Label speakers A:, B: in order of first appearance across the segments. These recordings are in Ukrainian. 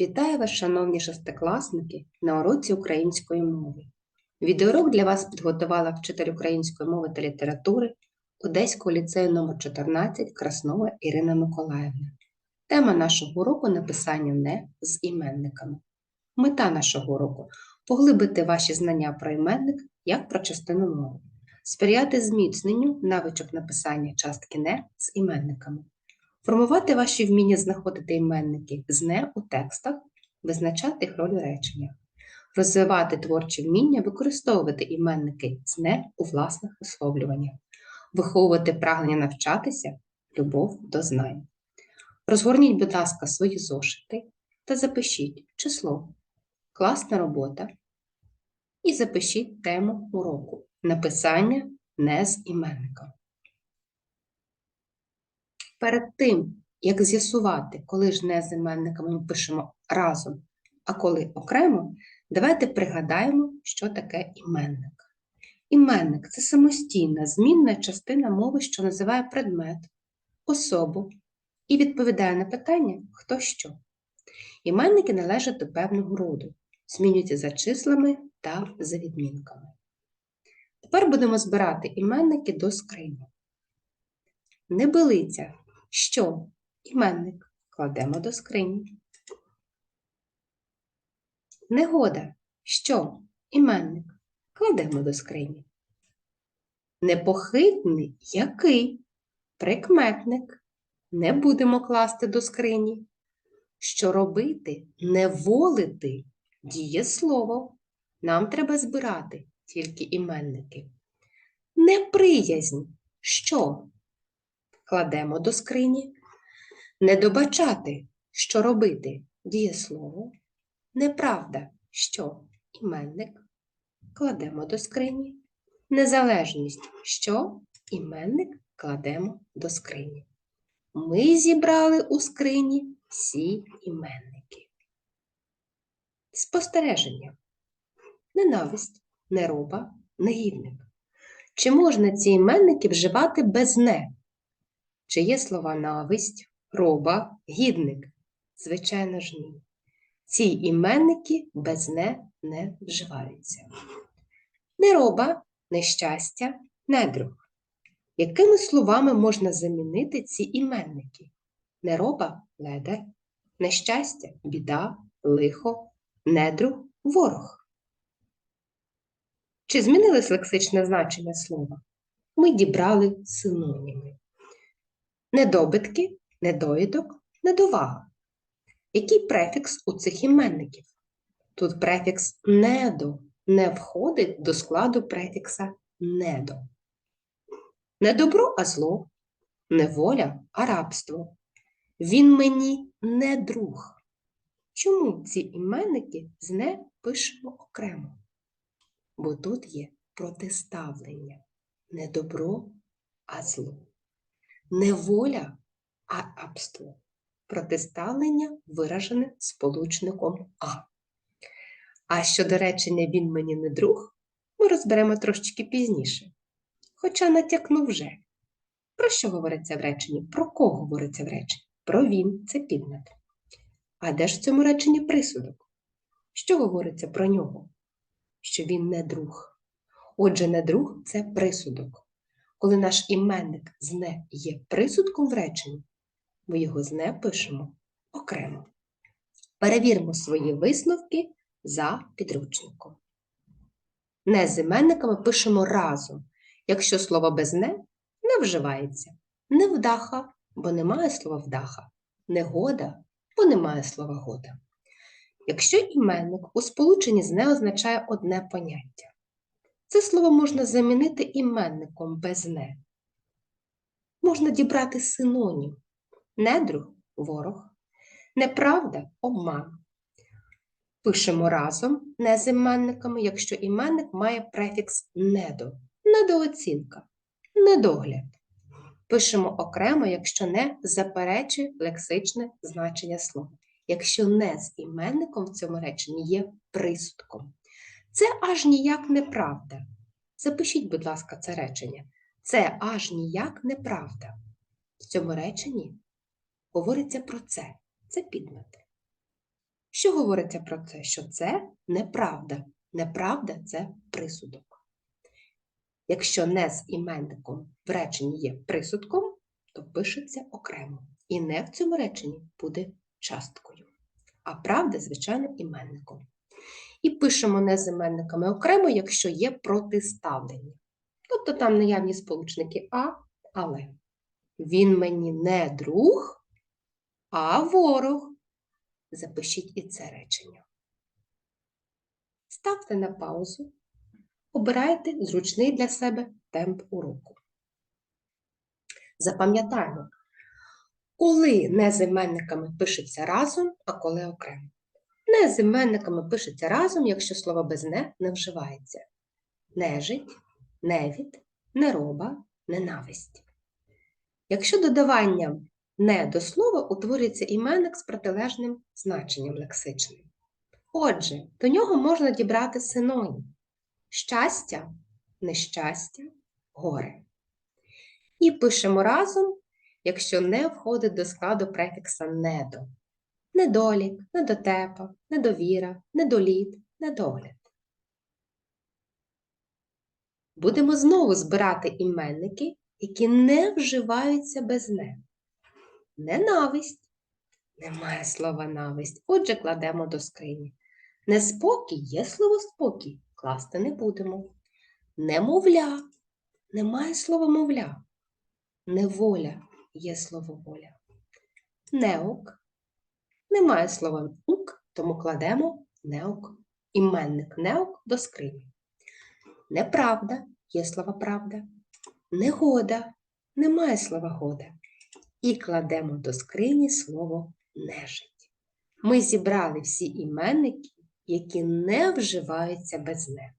A: Вітаю вас, шановні шестикласники, на уроці української мови. Відеоурок для вас підготувала вчитель української мови та літератури Одеського ліцею номер 14 Краснова Ірина Миколаївна. Тема нашого уроку написання не з іменниками. Мета нашого уроку поглибити ваші знання про іменник як про частину мови, сприяти зміцненню навичок написання частки не з іменниками. Формувати ваші вміння знаходити іменники з не у текстах, визначати їх роль у реченнях, розвивати творчі вміння, використовувати іменники з не у власних висловлюваннях, виховувати прагнення навчатися, любов до знань. Розгорніть, будь ласка, свої зошити та запишіть число, класна робота. І запишіть тему уроку. Написання не з іменником. Перед тим, як з'ясувати, коли ж не з іменниками ми пишемо разом, а коли окремо, давайте пригадаємо, що таке іменник. Іменник це самостійна, змінна частина мови, що називає предмет, особу і відповідає на питання хто що. Іменники належать до певного роду, змінюються за числами та за відмінками. Тепер будемо збирати іменники до скрині. Небилиця. Що? Іменник. Кладемо до скрині. Негода. Що? Іменник. Кладемо до скрині. Непохитний який? Прикметник. Не будемо класти до скрині. Що робити? Не волити дієслово. Нам треба збирати тільки іменники. Неприязнь. Що? Кладемо до скрині. Не добачати, що робити дієслово. Неправда, що іменник. Кладемо до скрині. Незалежність, що іменник кладемо до скрині. Ми зібрали у скрині всі іменники. Спостереження. Ненависть, нероба, негідник. Чи можна ці іменники вживати без не? Чи є слова нависть, роба, гідник? Звичайно ж ні. Ці іменники без не не вживаються. Нероба, нещастя, недруг. Якими словами можна замінити ці іменники? Нероба ледар, нещастя, біда, лихо, недруг, ворог. Чи змінилось лексичне значення слова? Ми дібрали синоніми. Недобитки, недоїдок, недовага. Який префікс у цих іменників? Тут префікс недо не входить до складу префікса недо. Не добро, а зло, не воля, а рабство. Він мені не друг. Чому ці іменники з не пишемо окремо? Бо тут є протиставлення не добро, а зло не воля, а рабство. Протиставлення виражене сполучником А. А щодо речення він мені не друг, ми розберемо трошечки пізніше. Хоча натякну вже. Про що говориться в реченні? Про кого говориться в реченні? Про він це підмет. А де ж в цьому реченні присудок? Що говориться про нього? Що він не друг. Отже, не друг це присудок коли наш іменник з не є присудком в реченні, ми його з не пишемо окремо. Перевіримо свої висновки за підручником. Не з іменниками пишемо разом, якщо слово без не не вживається. Невдаха, бо немає слова вдаха, негода, бо немає слова года. Якщо іменник у сполученні з не означає одне поняття, це слово можна замінити іменником без не. Можна дібрати синонім. Недруг ворог, неправда обман. Пишемо разом не з іменниками, якщо іменник має префікс недо, недооцінка, недогляд. Пишемо окремо, якщо не заперечує лексичне значення слова. Якщо не з іменником в цьому реченні є присудком. Це аж ніяк неправда. Запишіть, будь ласка, це речення. Це аж ніяк неправда. В цьому реченні говориться про це. Це підмети. Що говориться про це? Що це неправда. Неправда це присудок. Якщо не з іменником в реченні є присудком, то пишеться окремо. І не в цьому реченні буде часткою. А правда, звичайно, іменником. І пишемо не з іменниками окремо, якщо є протиставлення. Тобто там наявні сполучники А, але. Він мені не друг, а ворог. Запишіть і це речення. Ставте на паузу. Обирайте зручний для себе темп уроку. Запам'ятаємо, коли не пишеться разом, а коли окремо. Не з іменниками пишеться разом, якщо слово без не не вживається. Нежить, невід, нероба, ненависть. Якщо додаванням не до слова утворюється іменник з протилежним значенням лексичним. Отже, до нього можна дібрати синонім щастя, нещастя, горе. І пишемо разом, якщо не входить до складу префікса недо. Недолік, недотепа, недовіра, недоліт, недогляд. Будемо знову збирати іменники, які не вживаються без не. Ненависть. Немає слова нависть. Отже, кладемо до скрині. Неспокій є слово спокій. Класти не будемо. Немовля. Немає слова мовля. Неволя є слово воля. Неок. Немає слова ук, тому кладемо неок. Іменник неок до скрині. Неправда є слово правда. Негода. Немає слова года. І кладемо до скрині слово нежить. Ми зібрали всі іменники, які не вживаються без не.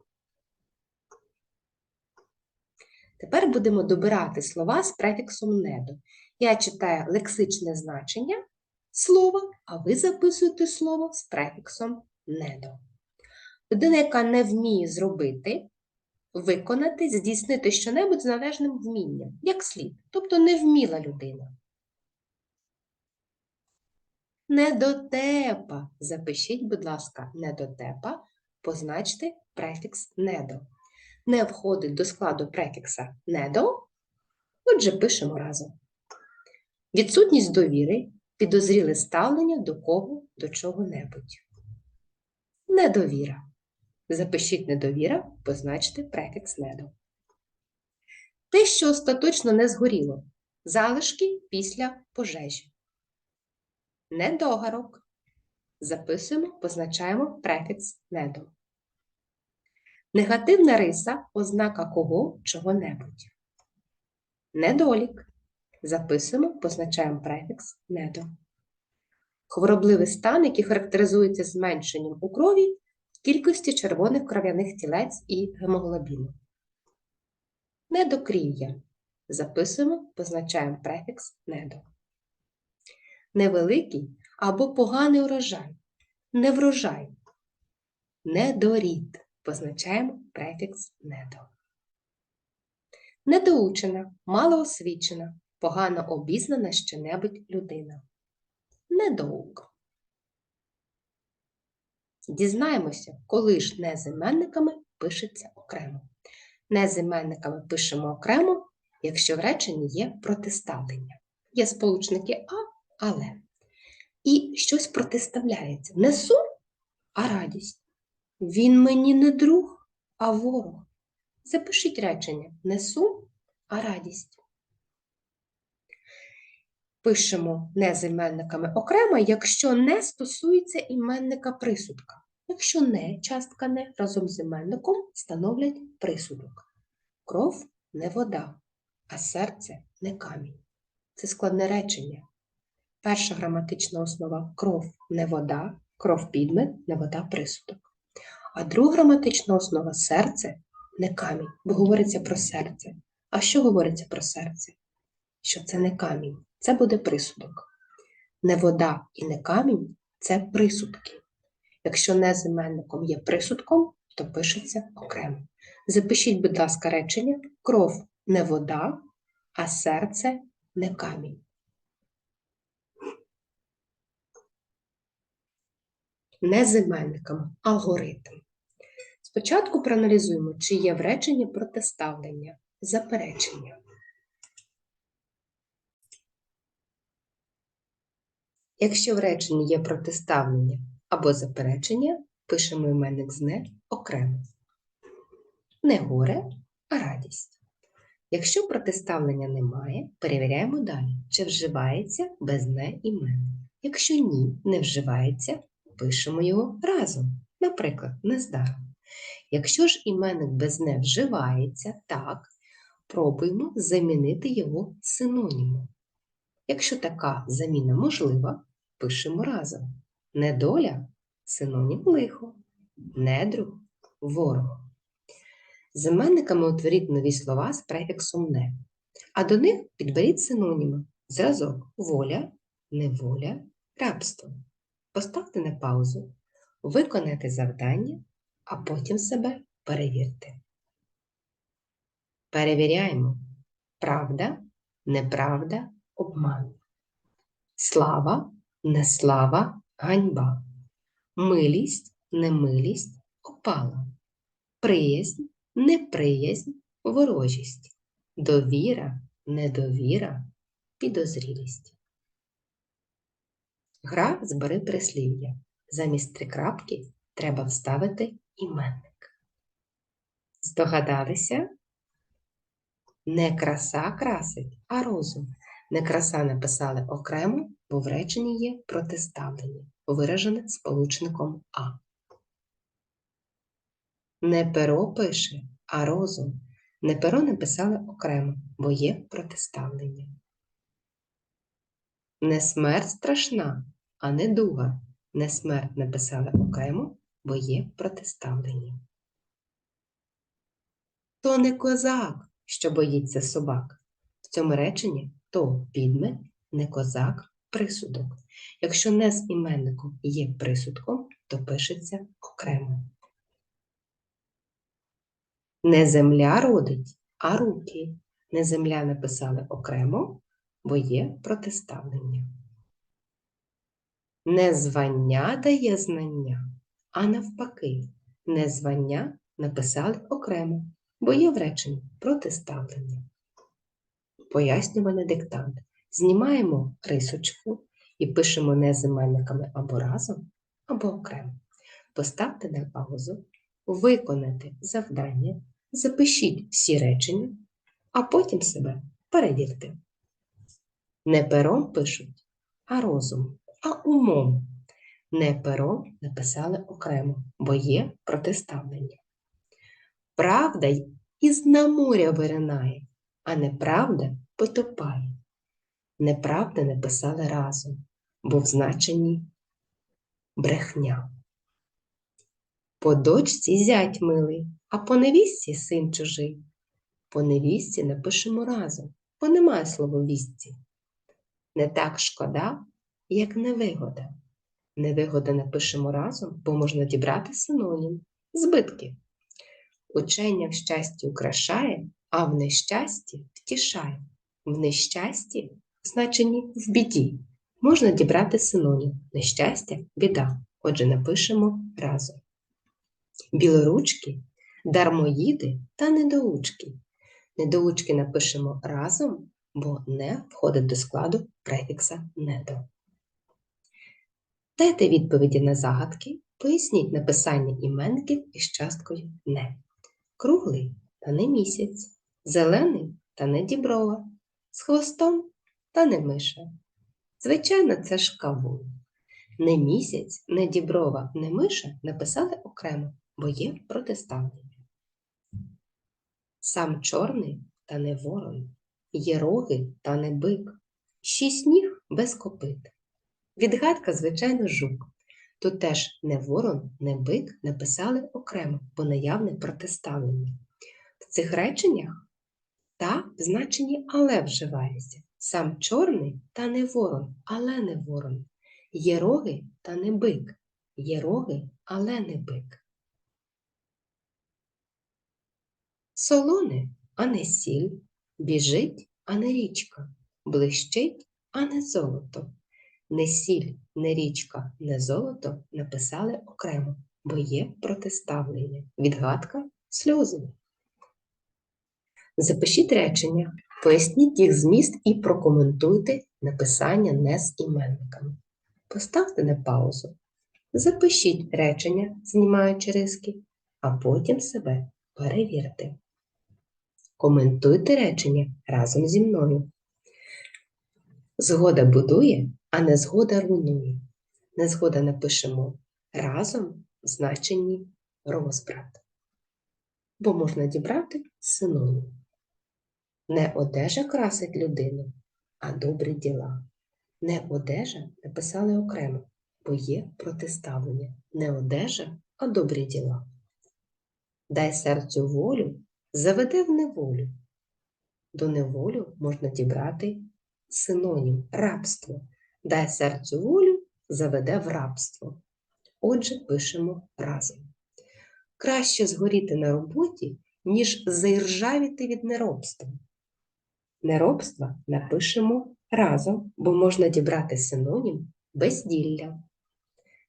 A: Тепер будемо добирати слова з префіксом недо. Я читаю лексичне значення слова, а ви записуєте слово з префіксом недо. Людина, яка не вміє зробити, виконати, здійснити щонебудь з належним вмінням, як слід, тобто не вміла людина. Недотепа. Запишіть, будь ласка, недотепа, позначте префікс недо. Не входить до складу префікса недо, отже, пишемо разом. Відсутність довіри, підозріле ставлення до кого, до чого-небудь. Недовіра. Запишіть недовіра, позначте префікс недо. Те, що остаточно не згоріло. Залишки після пожежі. Недогарок. Записуємо, позначаємо префікс недо. Негативна риса ознака кого чого-небудь. Недолік. Записуємо, позначаємо префікс недо. Хворобливий стан, який характеризується зменшенням у крові кількості червоних кров'яних тілець і гемоглобіну. Недокрів'я. Записуємо, позначаємо префікс недо. Невеликий або поганий урожай. Неврожай. Недорід. Позначаємо префікс недо. Недоучена, малоосвічена, погано обізнана що-небудь людина. Недоук. Дізнаємося, коли ж не з іменниками пишеться окремо. Не з пишемо окремо, якщо в реченні є протиставлення. Є сполучники А, але. І щось протиставляється. Не сум, а радість. Він мені не друг, а ворог. Запишіть речення не сум, а радість. Пишемо не з іменниками окремо, якщо не стосується іменника присудка. Якщо не, частка не разом з іменником становлять присудок. Кров не вода, а серце не камінь. Це складне речення. Перша граматична основа кров не вода, кров підмет, не вода присудок. А друга граматична основа серце не камінь, бо говориться про серце. А що говориться про серце? Що це не камінь, це буде присудок. Не вода і не камінь це присудки. Якщо не з є присудком, то пишеться окремо. Запишіть, будь ласка, речення: кров не вода, а серце не камінь. не з іменником, алгоритм. Спочатку проаналізуємо, чи є в реченні протиставлення, заперечення. Якщо в реченні є протиставлення або заперечення, пишемо іменник з не окремо. Не горе, а радість. Якщо протиставлення немає, перевіряємо далі, чи вживається без не іменник. Якщо ні, не вживається, пишемо його разом. Наприклад, нездаром. Якщо ж іменник без не вживається, так, пробуємо замінити його синонімом. Якщо така заміна можлива, пишемо разом. Недоля синонім лихо, недруг ворог. З іменниками утворіть нові слова з префіксом не, а до них підберіть синоніми. Зразок воля, неволя, рабство. Поставте на паузу, виконайте завдання, а потім себе перевірте. Перевіряємо. Правда, неправда, обман. Слава, неслава, ганьба. Милість, немилість, опала. Приязнь, неприязнь, ворожість. Довіра, недовіра, підозрілість. Гра збери прислів'я. Замість трикрапки треба вставити іменник. Здогадалися? Не краса красить, а розум. Не краса написали окремо, бо в реченні є протиставлення, виражене сполучником А. Не перо пише, а розум. Не перо написали окремо, бо є протиставлення. Не смерть страшна, а не дуга. Не смерть написали окремо, бо є протиставлення. То не козак, що боїться собак. В цьому реченні то підмет, не козак, присудок. Якщо не з іменником є присудком, то пишеться окремо. Не земля родить, а руки. Не земля написали окремо, бо є протиставлення. Не звання дає знання, а навпаки, не звання написали окремо, бо є в реченні протиставлення. Пояснювальний диктант. Знімаємо рисочку і пишемо не з іменниками або разом, або окремо. Поставте на паузу, виконайте завдання, запишіть всі речення, а потім себе перевірте. Не пером пишуть, а розум, а умом. Не пером написали окремо, бо є протиставлення. Правда із на моря виринає, а неправда потопає. Неправда написали разом, бо в значенні брехня. По дочці зять милий, а по невістці син чужий. По невістці напишемо разом, бо немає слововістці. Не так шкода, як невигода. Невигода напишемо разом, бо можна дібрати синонім збитки. Учення в щасті украшає, а в нещасті втішає. В нещасті в значенні в біді. Можна дібрати синонім нещастя, біда. Отже, напишемо разом. Білоручки, дармоїди та недоучки. Недоучки напишемо разом, бо не входить до складу префікса недо. Дайте відповіді на загадки, поясніть написання іменників із часткою не. Круглий та не місяць, зелений та не діброва, з хвостом та не миша. Звичайно, це ж кавун. Не місяць, не діброва, не миша написали окремо, бо є протиставлення. Сам чорний та не ворон, є роги та не бик, шість ніг без копит. Відгадка, звичайно, жук. Тут теж не ворон, не бик написали окремо, бо наявне протиставлення. В цих реченнях та в значенні але вживається. Сам чорний та не ворон, але не ворон. Є роги та не бик. Є роги, але не бик. Солоне, а не сіль, біжить, а не річка, блищить, а не золото. Не сіль, не річка, не золото написали окремо, бо є протиставлення. Відгадка сльози. Запишіть речення, поясніть їх зміст і прокоментуйте написання не з іменниками. Поставте на паузу. Запишіть речення, знімаючи риски, а потім себе перевірте. Коментуйте речення разом зі мною. Згода будує, а незгода руйнує. Незгода напишемо разом в значенні розбрат. Бо можна дібрати синонім. Не одежа красить людину, а добрі діла. Не одежа написали окремо, бо є протиставлення. Не одежа, а добрі діла. Дай серцю волю, заведе в неволю. До неволю можна дібрати синонім рабство. Дай серцю волю, заведе в рабство. Отже, пишемо разом. Краще згоріти на роботі, ніж заіржавіти від неробства. Неробства напишемо разом, бо можна дібрати синонім безділля.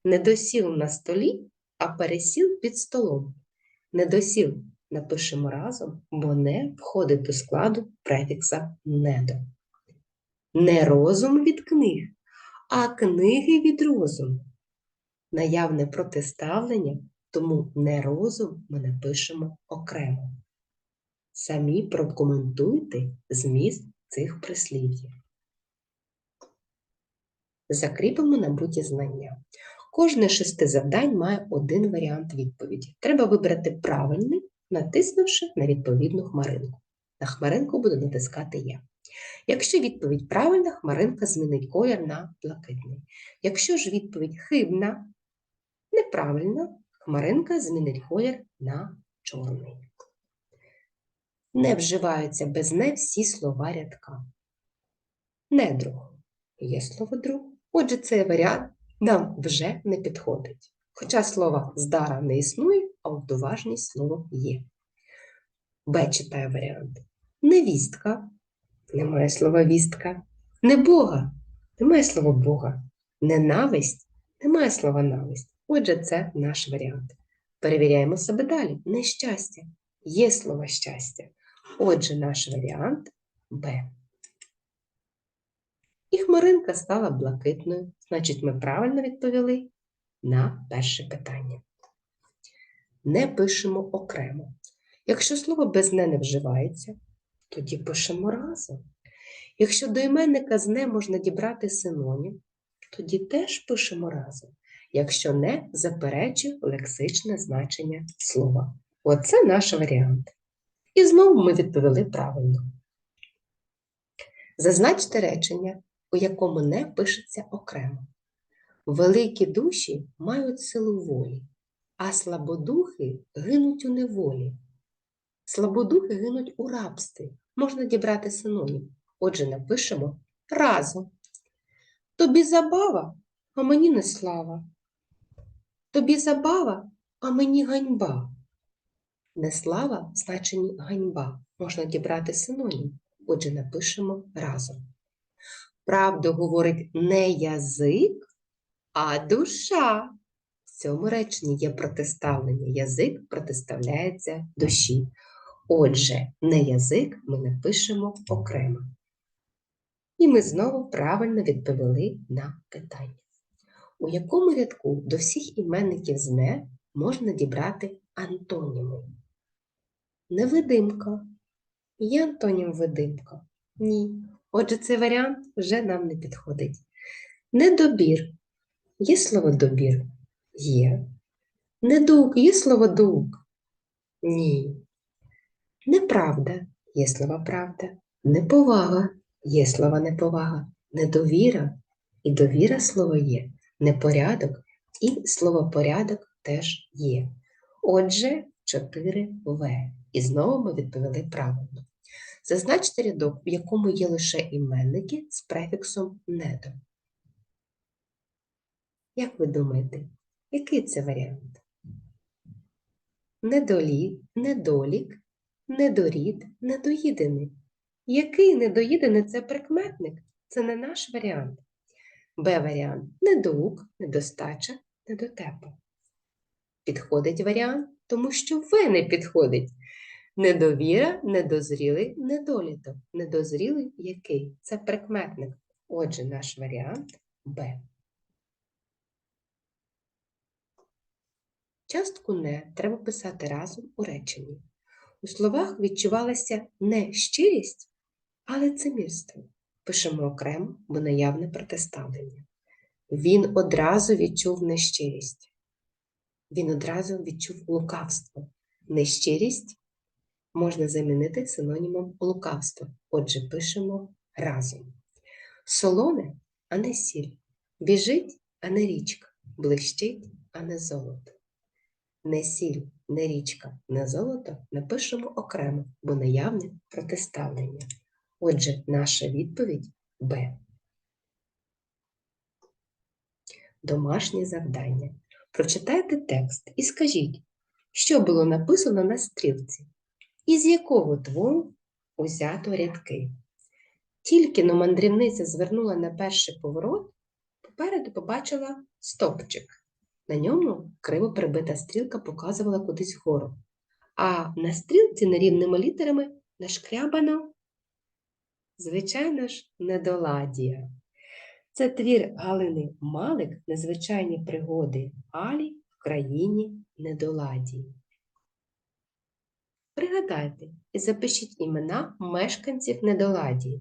A: Недосіл на столі, а пересіл під столом. Недосіл напишемо разом, бо не входить до складу префікса недо. Не розум від книг, а книги від розуму. Наявне протиставлення, тому не розум ми напишемо окремо. Самі прокоментуйте зміст цих прислів'їв. Закріпимо набуті знання. Кожне шести завдань має один варіант відповіді. Треба вибрати правильний, натиснувши на відповідну хмаринку. На хмаринку буду натискати я. Якщо відповідь правильна, хмаринка змінить колір на блакитний. Якщо ж відповідь хибна, неправильна, хмаринка змінить колір на чорний. Не вживаються без не всі слова рядка. Недруг. Є слово друг. Отже, цей варіант нам вже не підходить. Хоча слова здара не існує, а удоважність слово є. Б читає варіант. Невістка. Немає слова вістка. Небога. Немає слова Бога. Ненависть. Немає слова нависть. Отже, це наш варіант. Перевіряємо себе далі. Нещастя. Є слово щастя. Отже, наш варіант Б. І хмаринка стала блакитною. Значить, ми правильно відповіли на перше питання. Не пишемо окремо. Якщо слово без не не вживається, тоді пишемо разом. Якщо до іменника з не можна дібрати синонім, тоді теж пишемо разом. Якщо не заперечує лексичне значення слова. Оце наш варіант. І знову ми відповіли правильно. Зазначте речення, у якому не пишеться окремо. Великі душі мають силу волі, а слабодухи гинуть у неволі. Слабодухи гинуть у рабстві. Можна дібрати синонім. Отже, напишемо разом. Тобі забава, а мені не слава. Тобі забава, а мені ганьба. Не слава в значенні ганьба. Можна дібрати синонім. Отже, напишемо разом. Правду говорить не язик, а душа. В цьому реченні є протиставлення. Язик протиставляється душі. Отже, не язик ми напишемо окремо. І ми знову правильно відповіли на питання. У якому рядку до всіх іменників з «не» можна дібрати антоніми? Невидимка. Є антонім видимка? Ні. Отже, цей варіант вже нам не підходить. Недобір. Є слово добір? Є. Недуг. Є слово дуг? Ні. Неправда. Є слово правда. Неповага. Є слово неповага. Недовіра. І довіра слово є. Непорядок. І слово порядок теж є. Отже, 4 В. І знову ми відповіли правильно. Зазначте рядок, в якому є лише іменники з префіксом недо. Як ви думаєте, який це варіант? Недолі, недолік, недорід, недоїдений. Який недоїдений це прикметник? Це не наш варіант. Б варіант недоук, недостача, недотепа. Підходить варіант, тому що В не підходить. Недовіра, недозрілий, недоліток. Недозрілий який? Це прикметник. Отже, наш варіант Б. Частку не треба писати разом у реченні. У словах відчувалася не щирість, а лицемірство. Пишемо окремо, бо наявне протиставлення. Він одразу відчув нещирість. Він одразу відчув лукавство. Нещирість можна замінити синонімом лукавство. Отже, пишемо разом. Солоне, а не сіль. Біжить, а не річка. Блищить, а не золото. Не сіль, не річка, не золото напишемо окремо, бо наявне протиставлення. Отже, наша відповідь Б. Домашнє завдання. Прочитайте текст і скажіть, що було написано на стрілці, і з якого твору узято рядки. Тільки но мандрівниця звернула на перший поворот, попереду побачила стовпчик. На ньому криво прибита стрілка показувала кудись вгору. А на стрілці нерівними літерами нашкрябано, звичайно ж, недоладія. Це твір Галини Малик Незвичайні пригоди Алі в країні недоладії. Пригадайте і запишіть імена мешканців недоладії,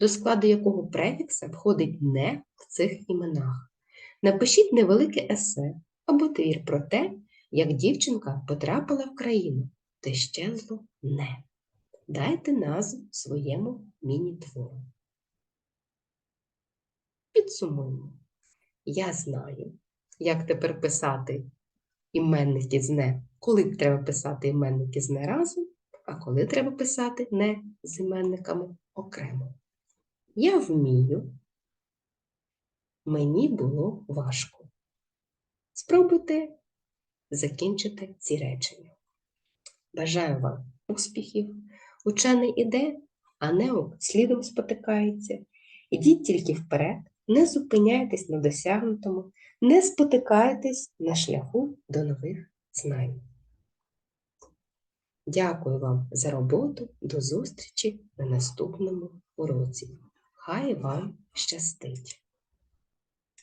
A: до складу якого префікса входить не в цих іменах. Напишіть невелике есе або твір про те, як дівчинка потрапила в країну, де щезло не. Дайте назву своєму міні-твору. Підсумуємо. Я знаю, як тепер писати іменники з не, коли треба писати іменники з не разом, а коли треба писати не з іменниками окремо. Я вмію, мені було важко. Спробуйте закінчити ці речення. Бажаю вам успіхів! Учений іде, а неук слідом спотикається. Ідіть тільки вперед, не зупиняйтесь на досягнутому, не спотикайтесь на шляху до нових знань. Дякую вам за роботу. До зустрічі на наступному уроці. Хай вам щастить!